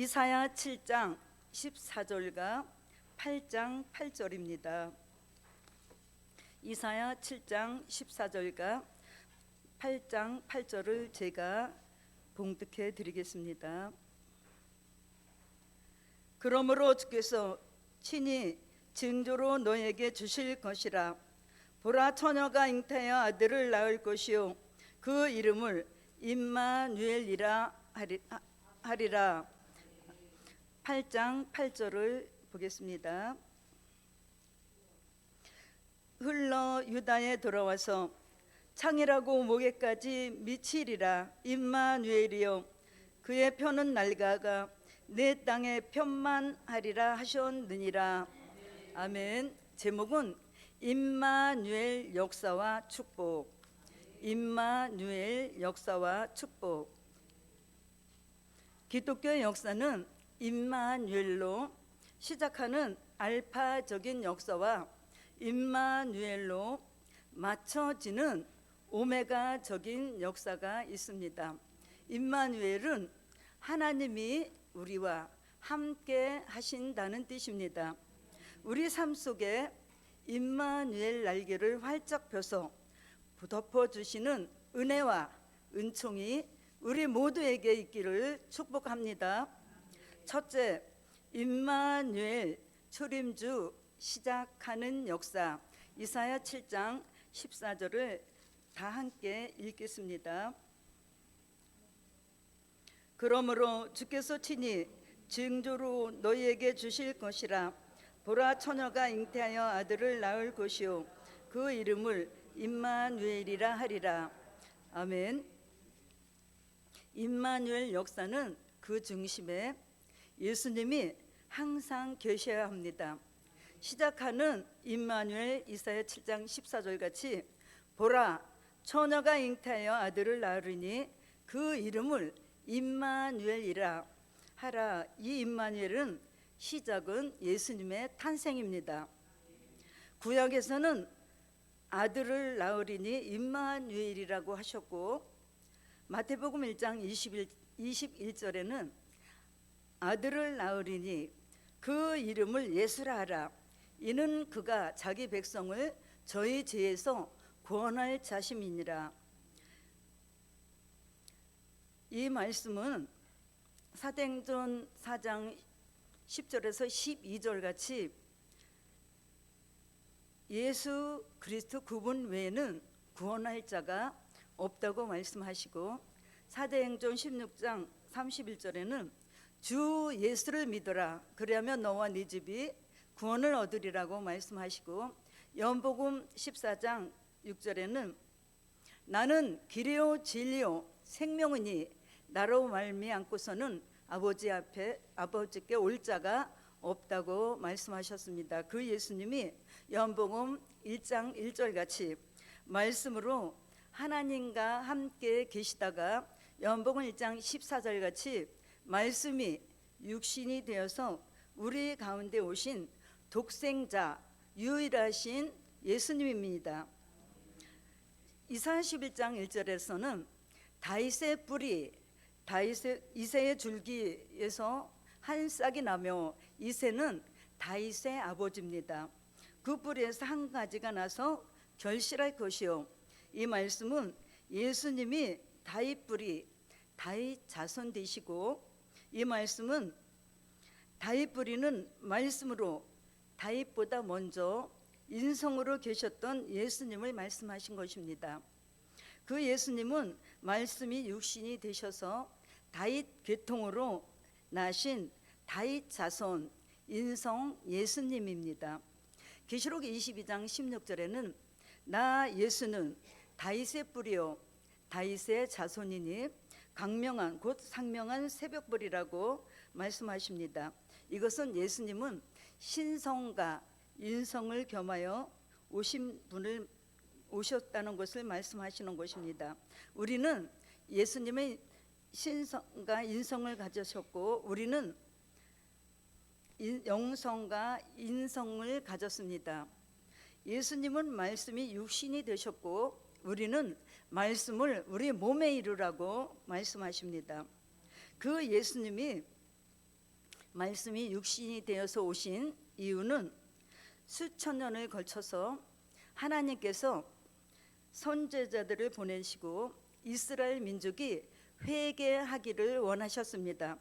이사야 7장 14절과 8장 8절입니다. 이사야 7장 14절과 8장 8절을 제가 봉독해 드리겠습니다. 그러므로 주께서 친히 증조로 너에게 주실 것이라 보라 처녀가 잉태하여 아들을 낳을 것이요 그 이름을 임마누엘이라 하리라 8장 8절을 보겠습니다. 흘러 유다에 돌아와서 창이라고 목에까지 미치리라 임마누엘이여 그의 표는 날가가 내 땅에 편만 하리라 하셨느니라. 아멘. 제목은 임마누엘 역사와 축복. 임마누엘 역사와 축복. 기독교의 역사는 임마누엘로 시작하는 알파적인 역사와 임마누엘로 맞춰지는 오메가적인 역사가 있습니다. 임마누엘은 하나님이 우리와 함께 하신다는 뜻입니다. 우리 삶 속에 임마누엘 날개를 활짝 펴서 덮어 주시는 은혜와 은총이 우리 모두에게 있기를 축복합니다. 첫째, 임마누엘 초림주 시작하는 역사 이사야 7장 14절을 다 함께 읽겠습니다. 그러므로 주께서 친히 증조로 너희에게 주실 것이라 보라 처녀가 잉태하여 아들을 낳을 것이요 그 이름을 임마누엘이라 하리라 아멘. 임마누엘 역사는 그 중심에 예수님이 항상 계셔야 합니다. 시작하는 임마누엘 이사야 7장 14절 같이 보라 처녀가 잉태하여 아들을 낳으리니 그 이름을 임마누엘이라 하라 이 임마누엘은 시작은 예수님의 탄생입니다. 구약에서는 아들을 낳으리니 임마누엘이라고 하셨고 마태복음 1장 21, 21절에는 아들을 낳으리니 그 이름을 예수라 하라. 이는 그가 자기 백성을 저희 죄에서 구원할 자심이니라. 이 말씀은 사도행전 4장 10절에서 12절 같이 예수 그리스도 그분 외에는 구원할 자가 없다고 말씀하시고 사도행전 16장 31절에는 주 예수를 믿어라 그리하면 너와 네 집이 구원을 얻으리라고 말씀하시고 연복음 14장 6절에는 나는 길이요 진리요 생명이니 나로 말미암고서는 아버지 앞에 아버지께 올 자가 없다고 말씀하셨습니다. 그 예수님이 연복음 1장 1절 같이 말씀으로 하나님과 함께 계시다가 연복음 1장 14절 같이 말씀이 육신이 되어서 우리 가운데 오신 독생자 유일하신 예수님입니다. 이사야 11장 1절에서는 다윗의 뿌리 다윗의 이세의 줄기에서 한 싹이 나며 이세는 다윗의 아버지입니다. 그 뿌리에서 한 가지가 나서 결실할 것이요. 이 말씀은 예수님이 다윗 뿌리, 다윗 자손 되시고 이 말씀은 다윗 뿌리는 말씀으로 다윗보다 먼저 인성으로 계셨던 예수님을 말씀하신 것입니다. 그 예수님은 말씀이 육신이 되셔서 다윗 계통으로 나신 다윗 자손 인성 예수님입니다. 계시록 22장 16절에는 나 예수는 다윗의 뿌리요 다윗의 자손이니 강명한 곧 상명한 새벽불이라고 말씀하십니다. 이것은 예수님은 신성과 인성을 겸하여 오신 분을 오셨다는 것을 말씀하시는 것입니다. 우리는 예수님의 신성과 인성을 가지셨고 우리는 인- 영성과 인성을 가졌습니다. 예수님은 말씀이 육신이 되셨고 우리는 말씀을 우리 몸에 이루라고 말씀하십니다. 그 예수님이 말씀이 육신이 되어서 오신 이유는 수천 년을 걸쳐서 하나님께서 선제자들을 보내시고 이스라엘 민족이 회개하기를 원하셨습니다.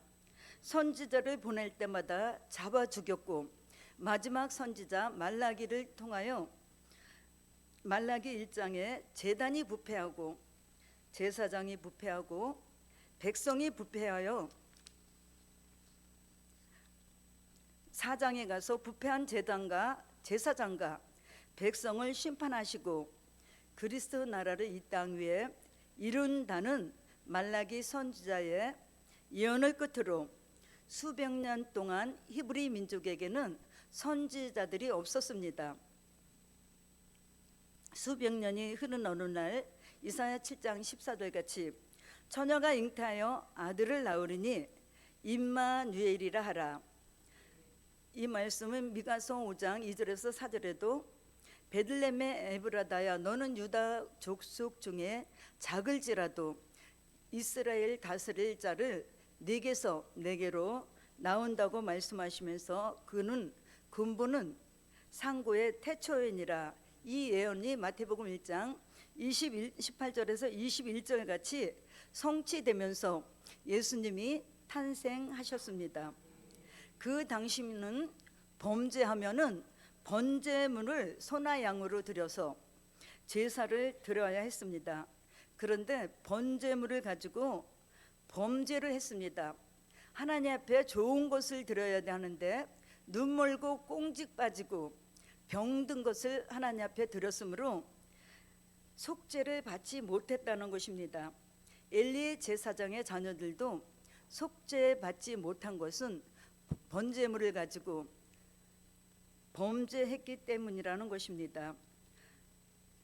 선지자를 보낼 때마다 잡아 죽였고 마지막 선지자 말라기를 통하여 말라기 1장에 제단이 부패하고 제사장이 부패하고 백성이 부패하여 사장에 가서 부패한 제단과 제사장과 백성을 심판하시고 그리스도 나라를 이 땅 위에 이룬다는 말라기 선지자의 예언을 끝으로 수백 년 동안 히브리 민족에게는 선지자들이 없었습니다. 수백 년이 흐른 어느 날 이사야 7장 14절 같이 처녀가 잉태하여 아들을 낳으리니 임마누엘이라 하라. 이 말씀은 미가서 5장 2절에서 4절에도 베들레헴의 에브라다야 너는 유다 족속 중에 작을지라도 이스라엘 다스릴 자를 네게서 네게로 나온다고 말씀하시면서 그는 근본은 상고의 태초인이라 이 예언이 마태복음 1장 21, 18절에서 21절 같이 성취되면서 예수님이 탄생하셨습니다. 그 당시는 범죄하면은 번제물을 소나 양으로 드려서 제사를 드려야 했습니다. 그런데 번제물을 가지고 범죄를 했습니다. 하나님 앞에 좋은 것을 드려야 하는데 눈 멀고 꽁직 빠지고 병든 것을 하나님 앞에 드렸으므로 속죄를 받지 못했다는 것입니다. 엘리의 제사장의 자녀들도 속죄 받지 못한 것은 번제물을 가지고 범죄했기 때문이라는 것입니다.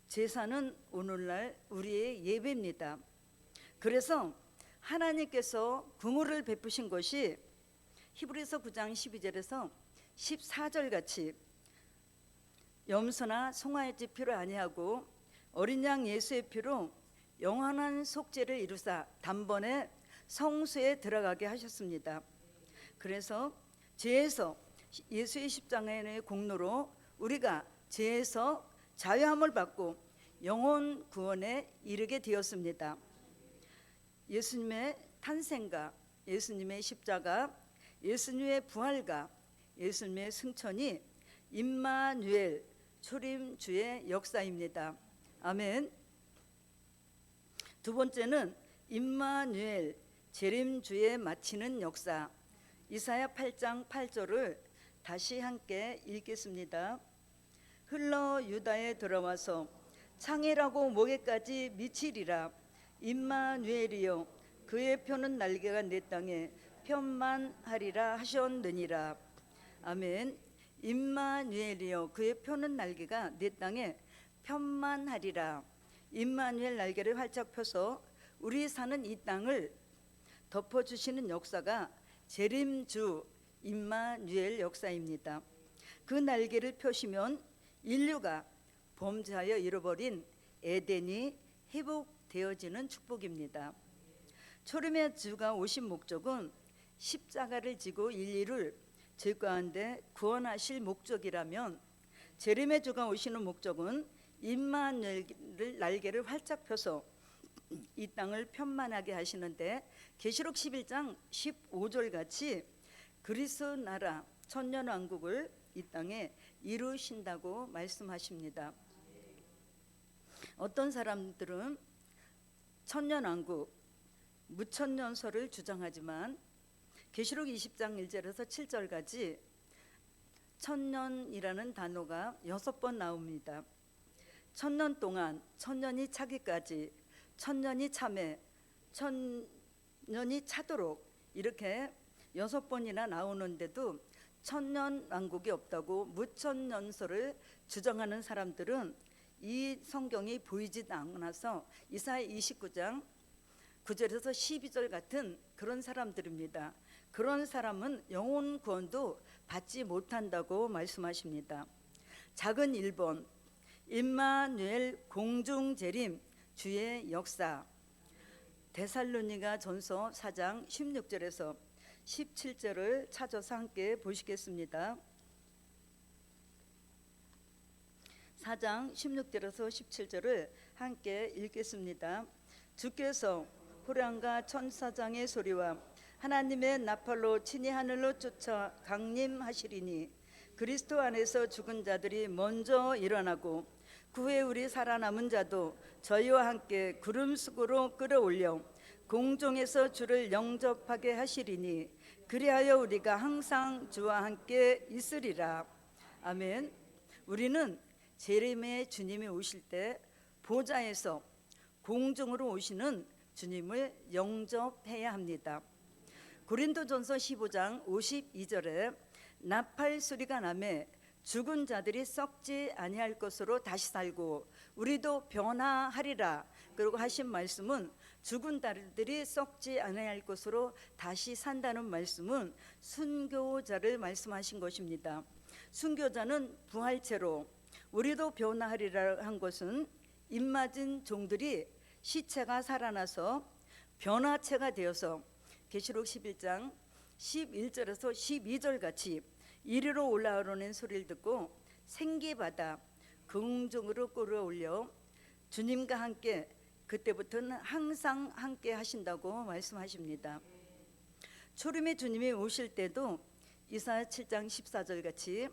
제사는 오늘날 우리의 예배입니다. 그래서 하나님께서 긍휼을 베푸신 것이 히브리서 9장 12절에서 14절 같이 염소나 송아의 집 피로 아니하고 어린 양 예수의 피로 영원한 속죄를 이루사 단번에 성수에 들어가게 하셨습니다. 그래서 죄에서 예수의 십장의 공로로 우리가 죄에서 자유함을 받고 영혼 구원에 이르게 되었습니다. 예수님의 탄생과 예수님의 십자가, 예수님의 부활과 예수님의 승천이 임마누엘 초림주의 역사입니다. 아멘. 두 번째는 임마누엘 재림주의 마치는 역사. 이사야 8장 8절을 다시 함께 읽겠습니다. 흘러 유다에 들어와서 창이라고 목에까지 미치리라 임마누엘이여 그의 표는 날개가 내 땅에 편만하리라 하셨느니라 아멘 임마누엘이여 그의 표는 날개가 내 땅에 편만하리라 임마누엘 날개를 활짝 펴서 우리 사는 이 땅을 덮어주시는 역사가 재림주 임마누엘 역사입니다. 그 날개를 펴시면 인류가 범죄하여 잃어버린 에덴이 회복되어지는 축복입니다. 초림의 주가 오신 목적은 십자가를 지고 인류를 죄 가운데 구원하실 목적이라면 재림의 주가 오시는 목적은 임마누엘을 날개를 활짝 펴서 이 땅을 편만하게 하시는데 계시록 11장 15절 같이 그리스도 나라 천년 왕국을 이 땅에 이루신다고 말씀하십니다. 어떤 사람들은 천년 왕국 무천년설을 주장하지만 계시록 20장 1절에서 7절까지 천년이라는 단어가 여섯 번 나옵니다. 천년 동안 천년이 차기까지 천년이 참에 천년이 차도록 이렇게 여섯 번이나 나오는데도 천년 왕국이 없다고 무천년설을 주장하는 사람들은 이 성경이 보이지 않아서 이사야 29장 9절에서 12절 같은 그런 사람들입니다. 그런 사람은 영혼 구원도 받지 못한다고 말씀하십니다. 작은 1번 임마누엘 공중 재림 주의 역사 데살로니가 전서 4장 16절에서 17절을 찾아서 함께 보시겠습니다. 4장 16절에서 17절을 함께 읽겠습니다. 주께서 호랑과 천사장의 소리와 하나님의 나팔로 친히 하늘로 쫓아 강림하시리니 그리스도 안에서 죽은 자들이 먼저 일어나고 그 후에 우리 살아남은 자도 저희와 함께 구름 속으로 끌어올려 공중에서 주를 영접하게 하시리니 그리하여 우리가 항상 주와 함께 있으리라. 아멘. 우리는 제림의 주님이 오실 때 보좌에서 공중으로 오시는 주님을 영접해야 합니다. 고린도전서 15장 52절에 나팔 소리가 나매 죽은 자들이 썩지 아니할 것으로 다시 살고 우리도 변화하리라. 그리고 하신 말씀은 죽은 자들이 썩지 아니할 것으로 다시 산다는 말씀은 순교자를 말씀하신 것입니다. 순교자는 부활체로 우리도 변화하리라 한 것은 입맞은 종들이 시체가 살아나서 변화체가 되어서 계시록 11장 11절에서 12절 같이 이리로 올라오는 소리를 듣고 생기받아 긍정으로 끌어올려 주님과 함께 그때부터는 항상 함께 하신다고 말씀하십니다. 초림의 주님이 오실 때도 이사야 7장 14절 같이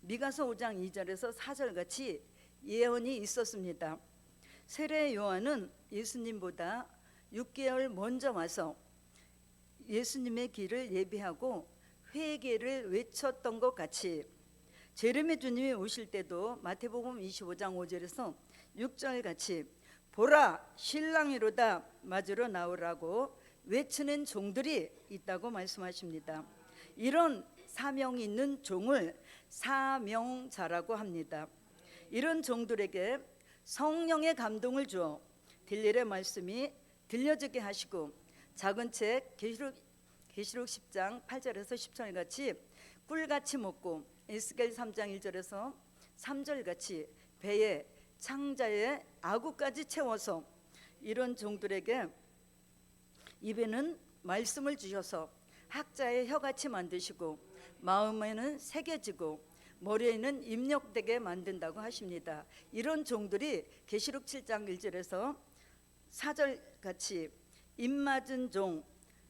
미가서 5장 2절에서 4절 같이 예언이 있었습니다. 세례 요한은 예수님보다 6개월 먼저 와서 예수님의 길을 예비하고 회개를 외쳤던 것 같이 제르메 주님이 오실 때도 마태복음 25장 5절에서 6절 같이 보라 신랑이로다 맞으러 나오라고 외치는 종들이 있다고 말씀하십니다. 이런 사명이 있는 종을 사명자라고 합니다. 이런 종들에게 성령의 감동을 주어 들릴의 말씀이 들려지게 하시고 작은 책 계시록 계시록 10장 8절에서 10절 같이 꿀같이 먹고 에스겔 3장 1절에서 3절 같이 배에 창자에 아구까지 채워서 이런 종들에게 입에는 말씀을 주셔서 학자의 혀같이 만드시고 마음에는 새겨지고 머리에는 입력되게 만든다고 하십니다. 이런 종들이 계시록 7장 1절에서 4절 같이 입맞은 종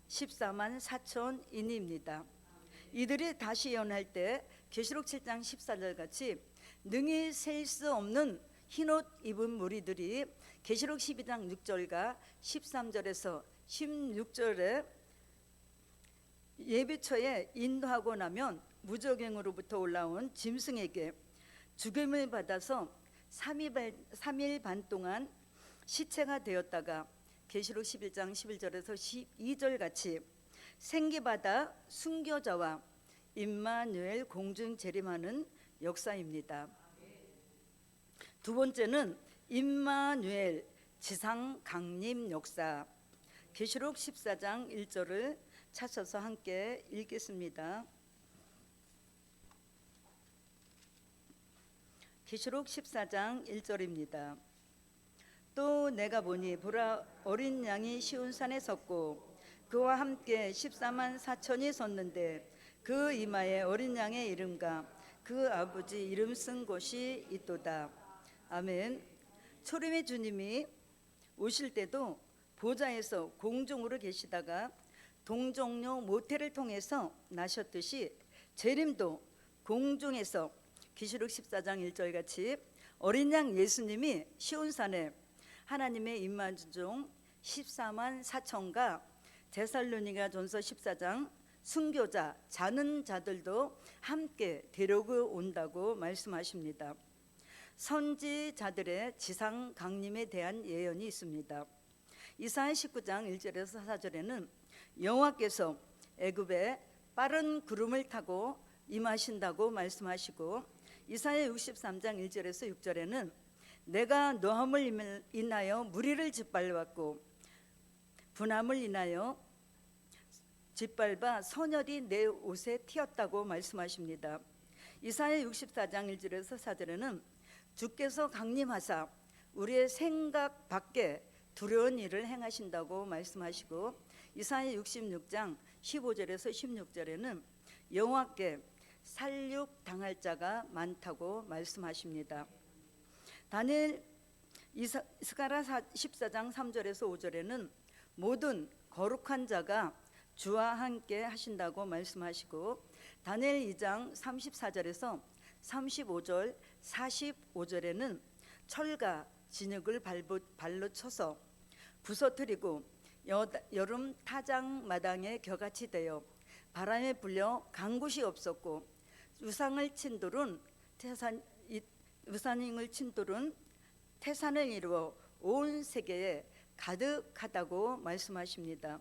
14만 4천 인입니다. 이들이 다시 예언할 때 계시록 7장 14절 같이 능히 셀 수 없는 흰옷 입은 무리들이 계시록 12장 6절과 13절에서 16절에 예비처에 인도하고 나면 무적행으로부터 올라온 짐승에게 죽임을 받아서 3일 반 동안 시체가 되었다가 계시록 11장 11절에서 12절 같이 생기받아 순교자와 임마누엘 공중 재림하는 역사입니다. 두 번째는 임마누엘 지상 강림 역사 계시록 14장 1절을 찾아서 함께 읽겠습니다. 계시록 14장 1절입니다. 또 내가 보니 보라 어린 양이 시온 산에 섰고 그와 함께 14만 4천이 섰는데 그 이마에 어린 양의 이름과 그 아버지 이름 쓴 곳이 있도다. 아멘. 초림의 주님이 오실 때도 보좌에서 공중으로 계시다가 동정녀 모태를 통해서 나셨듯이 재림도 공중에서 기시록 14장 1절 같이 어린 양 예수님이 시온산에 하나님의 임마중 14만 4천과 데살로니가 전서 14장 순교자 자는 자들도 함께 데려고 온다고 말씀하십니다. 선지자들의 지상 강림에 대한 예언이 있습니다. 이사야 19장 1절에서 4절에는 여호와께서 애굽에 빠른 구름을 타고 임하신다고 말씀하시고 이사야 63장 1절에서 6절에는 내가 노함을 인하여 무리를 짓밟았고 분함을 인하여 짓밟아 선열이 내 옷에 튀었다고 말씀하십니다. 이사야 64장 1절에서 4절에는 주께서 강림하사 우리의 생각 밖에 두려운 일을 행하신다고 말씀하시고 이사야 66장 15절에서 16절에는 여호와께 살육 당할 자가 많다고 말씀하십니다. 다니엘 이사- 스가라 14장 3절에서 5절에는 모든 거룩한 자가 주와 함께 하신다고 말씀하시고 다니엘 2장 34절에서 35절 45절에는 철과 진흙을 발부, 발로 쳐서 부서뜨리고 여, 여름 타장 마당에 겨같이 되어 바람에 불려 간 곳이 없었고 우상을 친 돌은 태산 이- 우산을 친 돌은 태산을 이루어 온 세계에 가득하다고 말씀하십니다.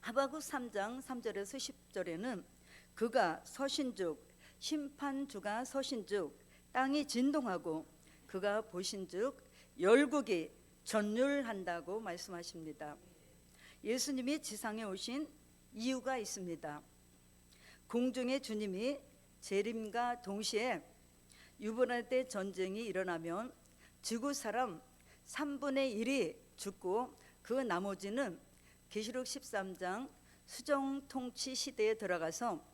하바국 3장 3절에서 10절에는 그가 서신즉 심판주가 서신즉 땅이 진동하고 그가 보신즉 열국이 전율한다고 말씀하십니다. 예수님이 지상에 오신 이유가 있습니다. 공중의 주님이 재림과 동시에 유브라데 전쟁이 일어나면 지구 사람 3분의 1이 죽고 그 나머지는 계시록 13장 수정 통치 시대에 들어가서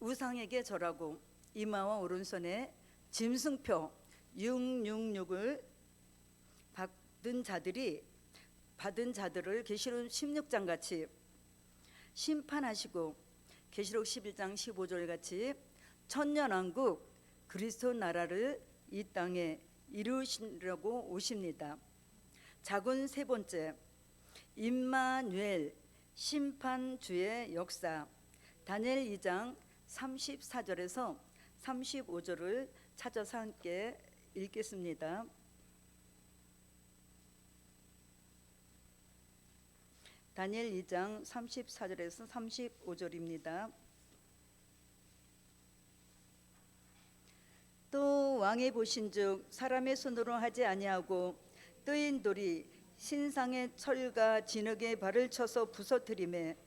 우상에게 절하고 이마와 오른손에 짐승표 666을 받은 자들이 받은 자들을 계시록 16장 같이 심판하시고 계시록 11장 15절 같이 천년 왕국 그리스도 나라를 이 땅에 이루시려고 오십니다. 자군 세 번째 임마누엘 심판주의 역사 다니엘 2장 34절에서 35절을 찾아서 함께 읽겠습니다. 다니엘 2장 34절에서 35절입니다. 또 왕이 보신즉 사람의 손으로 하지 아니하고 뜨인 돌이 신상의 철과 진흙에 발을 쳐서 부서뜨림에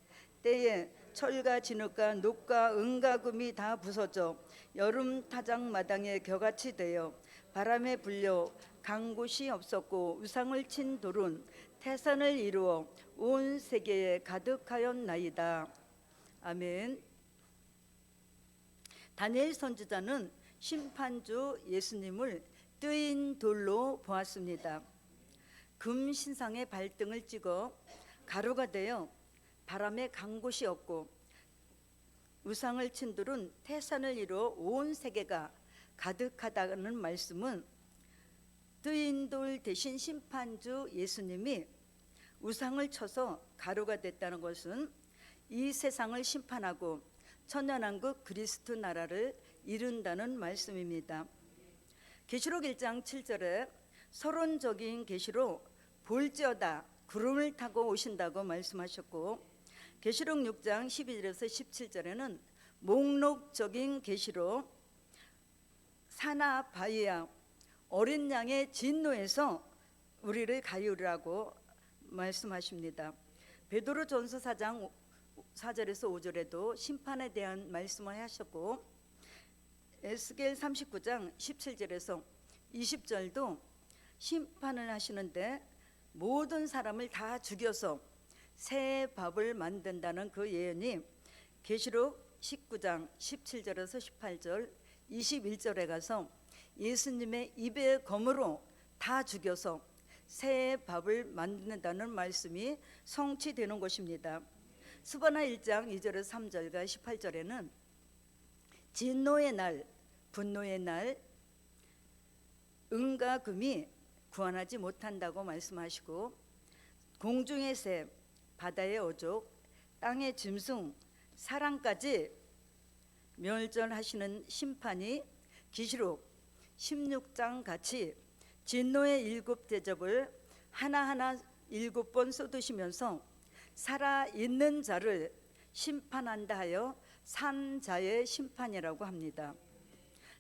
때에 철과 진흙과 녹과 은과 금이 다 부서져 여름 타장 마당에 겨같이 되어 바람에 불려 간 곳이 없었고 우상을 친 돌은 태산을 이루어 온 세계에 가득하였나이다. 아멘. 다니엘 선지자는 심판주 예수님을 뜨인 돌로 보았습니다. 금 신상의 발등을 찍어 가루가 되어 바람에 간 곳이 없고 우상을 친 돌은 태산을 이루어 온 세계가 가득하다는 말씀은 뜨인 돌 대신 심판주 예수님이 우상을 쳐서 가루가 됐다는 것은 이 세상을 심판하고 천년왕국 그리스도 나라를 이룬다는 말씀입니다. 계시록 1장 7절에 서론적인 계시로 볼지어다 구름을 타고 오신다고 말씀하셨고 계시록 6장 12절에서 17절에는 목록적인 계시로 사나 바이야 어린 양의 진노에서 우리를 가유라고 말씀하십니다. 베드로 전서 4장 4절에서 5절에도 심판에 대한 말씀을 하셨고 에스겔 39장 17절에서 20절도 심판을 하시는데 모든 사람을 다 죽여서 새 밥을 만든다는 그 예언이 계시록 19장 17절에서 18절 21절에 가서 예수님의 입의 검으로 다 죽여서 새 밥을 만든다는 말씀이 성취되는 것입니다. 스바나 1장 2절에서 3절과 18절에는 진노의 날, 분노의 날, 은과 금이 구원하지 못한다고 말씀하시고 공중의 새, 바다의 어족, 땅의 짐승, 사랑까지 멸절하시는 심판이 기시록 16장 같이 진노의 일곱 대접을 하나하나 일곱 번 쏟으시면서 살아 있는 자를 심판한다 하여 산 자의 심판이라고 합니다.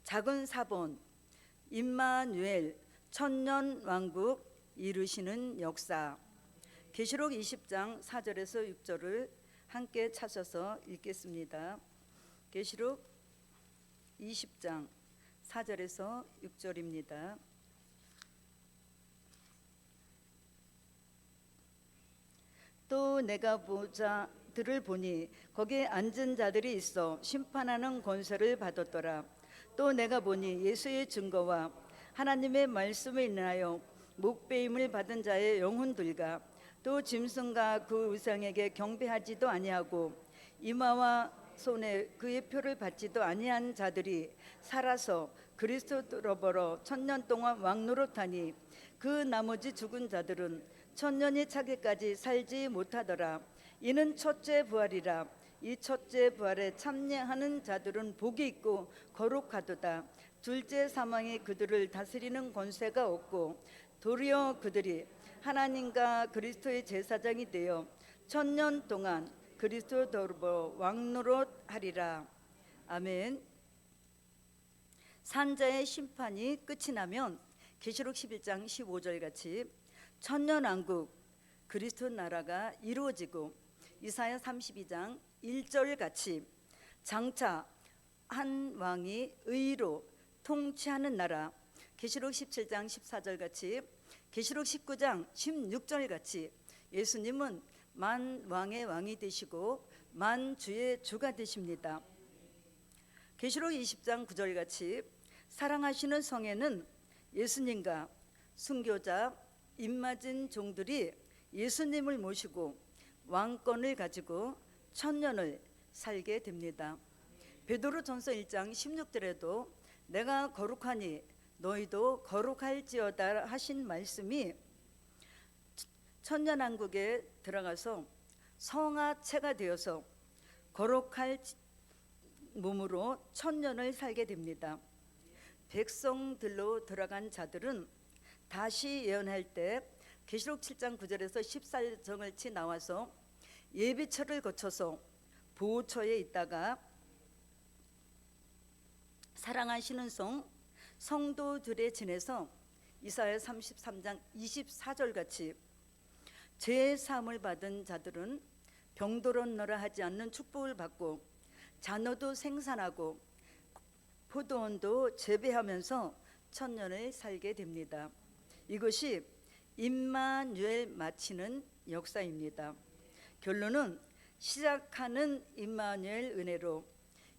작은 사본 임마누엘 천년 왕국 이루시는 역사 계시록 20장 4절에서 6절을 함께 찾아서 읽겠습니다. 계시록 20장 4절에서 6절입니다. 또 내가 보자 들을 보니 거기에 앉은 자들이 있어 심판하는 권세를 받았더라. 또 내가 보니 예수의 증거와 하나님의 말씀을 인하여 목배임을 받은 자의 영혼들과 또 짐승과 그 의상에게 경배하지도 아니하고 이마와 손에 그의 표를 받지도 아니한 자들이 살아서 그리스도로 벌어 천년 동안 왕노릇하니 그 나머지 죽은 자들은 천년이 차기까지 살지 못하더라 이는 첫째 부활이라. 이 첫째 부활에 참여하는 자들은 복이 있고 거룩하도다. 둘째 사망이 그들을 다스리는 권세가 없고 도리어 그들이 하나님과 그리스도의 제사장이 되어 천년 동안 그리스도 더불어 왕노릇 하리라. 아멘. 산자의 심판이 끝이 나면 계시록 11장 15절 같이 천년 왕국 그리스도 나라가 이루어지고 이사야 32장 1절 같이 장차 한 왕이 의로 통치하는 나라 계시록 17장 14절 같이 계시록 19장 16절 같이 예수님은 만 왕의 왕이 되시고 만 주의 주가 되십니다. 계시록 20장 9절 같이 사랑하시는 성에는 예수님과 순교자 입맞은 종들이 예수님을 모시고 왕권을 가지고 천년을 살게 됩니다. 베드로전서 1장 16절에도 내가 거룩하니 너희도 거룩할지어다 하신 말씀이 천년왕국에 들어가서 성화체가 되어서 거룩할 몸으로 천년을 살게 됩니다. 백성들로 들어간 자들은 다시 예언할 때 계시록 7장 9절에서 14절치 나와서 예비처를 거쳐서 보호처에 있다가 사랑하시는 성 성도들의 진에서 이사야 33장 24절 같이 죄의 사함을 받은 자들은 병도론 너라 하지 않는 축복을 받고 자녀도 생산하고 포도원도 재배하면서 천년을 살게 됩니다. 이것이 임마누엘 마치는 역사입니다. 결론은 시작하는 임마누엘 은혜로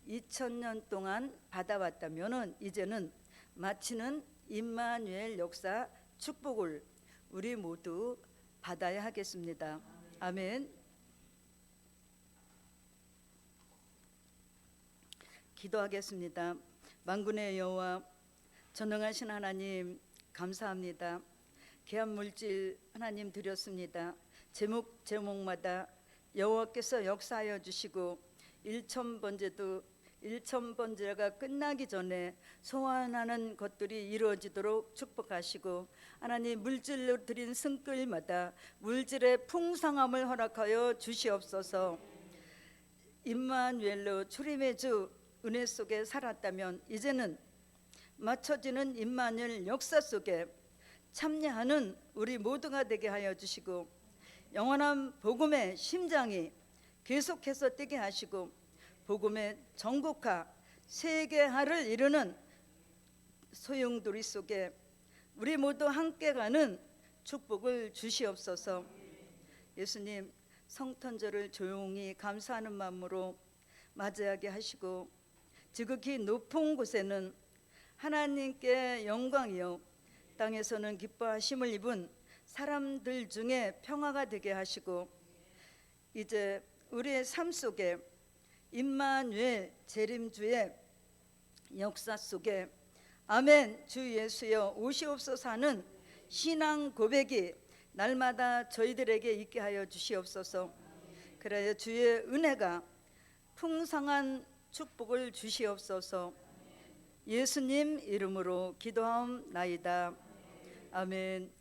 2000년 동안 받아왔다면은 이제는 마치는 임마누엘 역사 축복을 우리 모두 받아야 하겠습니다. 아멘. 기도하겠습니다. 만군의 여호와 전능하신 하나님 감사합니다. 귀한 물질 하나님 드렸습니다. 제목 제목마다 여호와께서 역사하여 주시고 일천 번제도 일천 번제가 끝나기 전에 소원하는 것들이 이루어지도록 축복하시고 하나님 물질로 드린 승끌마다 물질의 풍성함을 허락하여 주시옵소서. 임마누엘로 출임의 주 은혜 속에 살았다면 이제는 맞춰지는 임마누엘 역사 속에 참여하는 우리 모두가 되게 하여 주시고 영원한 복음의 심장이 계속해서 뛰게 하시고 복음의 전국화 세계화를 이루는 소용돌이 속에 우리 모두 함께 가는 축복을 주시옵소서. 예수님 성탄절을 조용히 감사하는 마음으로 맞이하게 하시고 지극히 높은 곳에는 하나님께 영광이요 땅에서는 기뻐하심을 입은 사람들 중에 평화가 되게 하시고 이제 우리의 삶 속에 임마누엘 재림주의 역사 속에 아멘 주 예수여 오시옵소서 하는 신앙 고백이 날마다 저희들에게 있게 하여 주시옵소서. 그래야 주의 은혜가 풍성한 축복을 주시옵소서. 예수님 이름으로 기도하옵나이다. 아멘.